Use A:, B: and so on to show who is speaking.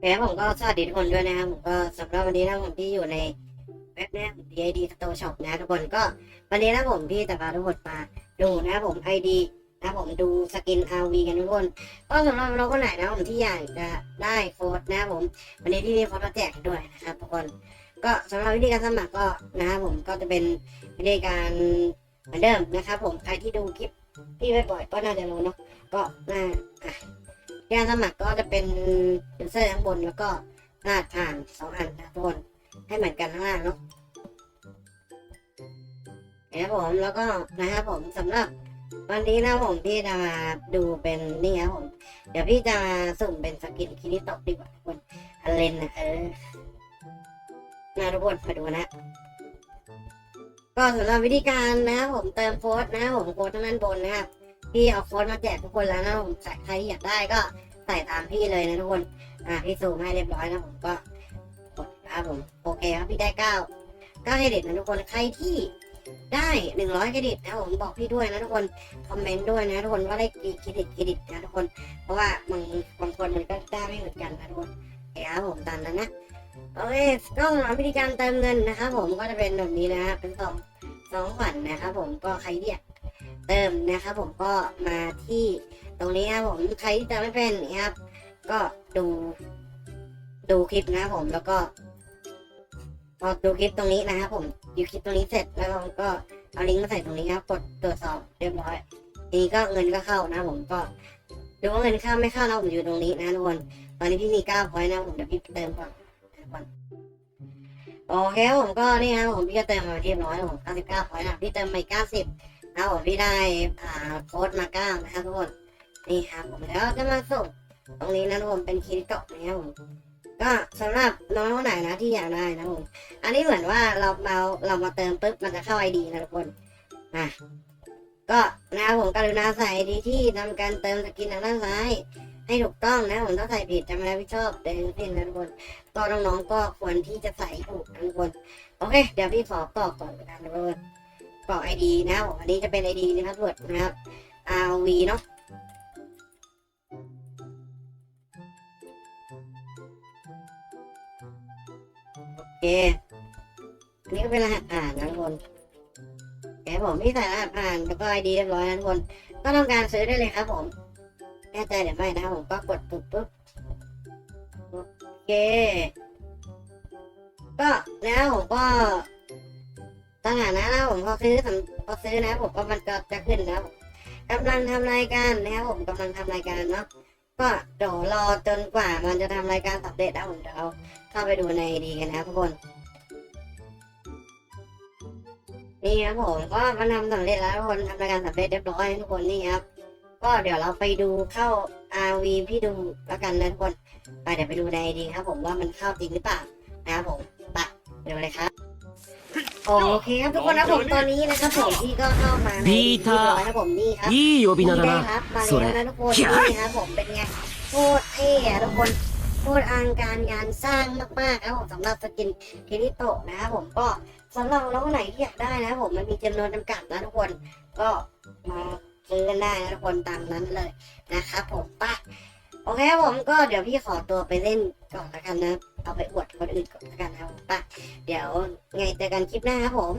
A: เคผมก็สวัสดีทุกคนด้วยนะครับผมก็สำหรับวันนี้นะผมที่อยู่ในเว็บเนี้ย DID Store Shop นะทุกคนก็วันนี้นะผมพี่จะพาทุกคนมาดูนะผม ID นะผมดูสกิน RV กันทุกคนก็สำหรับเราคนไหนนะผมที่อยากจะได้โค้ดนะผมวันนี้ที่มีโค้ดมาแจกด้วยนะครับทุกคนก็สำหรับวิธีการสมัครก็นะครับผมก็จะเป็นวิธีการเหมือนเดิมนะครับผมใครที่ดูคลิปพี่บ่อยๆก็น่าจะรู้เนาะก็น่าอะ การสมัครก็จะเป็นยูเซอร์ข้างบนแล้วก็รหัสผ่านสองอันนะทุกคนให้เหมือนกันข้างล่างเนาะนะครับผมแล้วก็นะครับผมสำหรับวันนี้นะผมพี่จะมาดูเป็นนี่ครับผม เดี๋ยวพี่จะมาสุ่มเป็นสกินคิริโตะดีกว่าทุกคนอันเลนนะเออนะทุกคนมาดูนะก็สำหรับวิธีการนะครับผมเติมโค้ดนะครับผมโค้ดทั้งด้านบนนะครับ พี่เอาโค้ดมาแจกทุกคนแล้วนะผมใส่ใครที่อยากได้ก็ใส่ตามพี่เลยนะทุกคน อ่าพี่ซูมให้เรียบร้อยนะผมก็กดนะครับผมโอเคครับพี่ได้เก้าเก้าเครดิตนะทุกคนใครที่ได้หนึ่งร้อยเครดิตนะผมบอกพี่ด้วยนะทุกคนคอมเมนต์ด้วยนะทุกคนว่าได้กี่เครดิตเครดิตนะทุกคน เพราะว่าบางบางคนมันก็ได้ไม่เหมือนกันนะทุกคนโอเครับผมตามนั้นนะโอเคก็สำหรับวิธีการเติมเงินนะครับผมก็จะเป็นแบบนี้นะครับเป็นสองสองขวัญนะครับผมก็ใครที่อยาก เติมนะครับผมก็มาที่ตรงนี้ครับผมใครที่จะไม่เป็นนะครับ ก็ดู ดูคลิปนะครับผมแล้วก็พอดูคลิปตรงนี้นะครับผมดูคลิปตรงนี้เสร็จแล้วผมก็เอาลิงก์มาใส่ตรงนี้ครับกดตรวจสอบเรียบร้อยทีนี้ก็เงินก็เข้านะผมก็ดูว่าเงินเข้าไม่เข้านะผมอยู่ตรงนี้นะทุกคนตอนนี้พี่มีเก้าพอยต์นะผมเดี๋ยวพี่เติมก่อนโอเคผมก็นี่นะผมพี่ก็เติมมาเรียบร้อยผมเก้าสิบเก้าพอยต์นะพี่เติมไปเก้าสิบ นะครับผมพี่ได้อ่าโค้ดมาก้านะครับทุกคนนี่ครับผมแล้วจะมาส่งตรงนี้นะทุกคนเป็นคิริโตะนะครับผมก็สำหรับน้องคนไหนนะที่อยากได้นะผมอันนี้เหมือนว่าเราเราเรามาเติมปุ๊บมันจะเข้าไอดีนะทุกคนอะก็นะครับผมกรุณาใส่ไอดีที่ทำการเติมสกินทางด้านซ้ายให้ถูกต้องนะผมถ้าใส่ผิดจะไม่รับผิดชอบเดินสิ้นนะทุกคนก็น้องๆก็ควรที่จะใส่ถูกนะทุกคนโอเค เดี๋ยวพี่ขอตอบก่อนนะทุกคน กรอก ID นะครับอันนี้จะเป็น ID นะครับวดนะครับ RV เนาะโอเคอันนี้ก็เป็นรหัสผ่านนะทุกคนโอเคผมพี่ใส่รหัสผ่านแล้วก็ ID เรียบร้อยนะทุกคน ก็ทำการซื้อได้เลยครับผมแน่ใจหรือไม่นะครับผมก็กดปุ๊บปุ๊บโอเค ก็แล้วผมก็ สถานะนะผมพอซื้อพอซื้อนะผมก็มันก็จะขึ้นแล้วกำลังทำรายการนะครับผมกำลังทำรายการเนาะก็เดี๋ยวรอจนกว่ามันจะทำรายการสำเร็จนะผมเดี๋ยวเราเข้าไปดูในดีกันนะทุกคนนี่ครับผมก็มันทำสำเร็จแล้วทุกคนทำรายการสำเร็จเรียบร้อยทุกคนนี่ครับ ก็เดี๋ยวเราไปดูเข้า RV พี่ดูแล้วกันนะทุกคน ไปเดี๋ยวไปดูในดีครับ ผมว่ามันเข้าจริงหรือเปล่านะครับผมไปไปดูเลยครับ โอเคครับทุกคนนะผมตอนนี้นะครับผมพี่ก็เข้ามาใน
B: บีเตอร์
A: เรียบร้อยนะผมนี่ครับ
B: いい呼び名だ
A: ได้
B: な
A: ครับมา
B: そ
A: แล้ว
B: れ
A: นะทุกคน
B: ひゃ
A: นี่ครับผมเป็นไงโคตรเท่อะทุกคนโคตรอลังการงานสร้างมากๆครับผมสำหรับสกินคิริโตะนะครับผมก็สำหรับน้องไหนที่อยากได้นะครับผมมันมีจำนวนจำกัดนะทุกคนก็มาซื้อกันได้นะทุกคนตามนั้นเลยนะครับผมไป่ะโอเคครับผมก็เดี๋ยวพี่ขอตัวไปเล่นก่อนละกันนะ เอาไปอวดคนอื่นกันนะครับป่ะเดี๋ยวไงเจอกันคลิปหน้าครับผม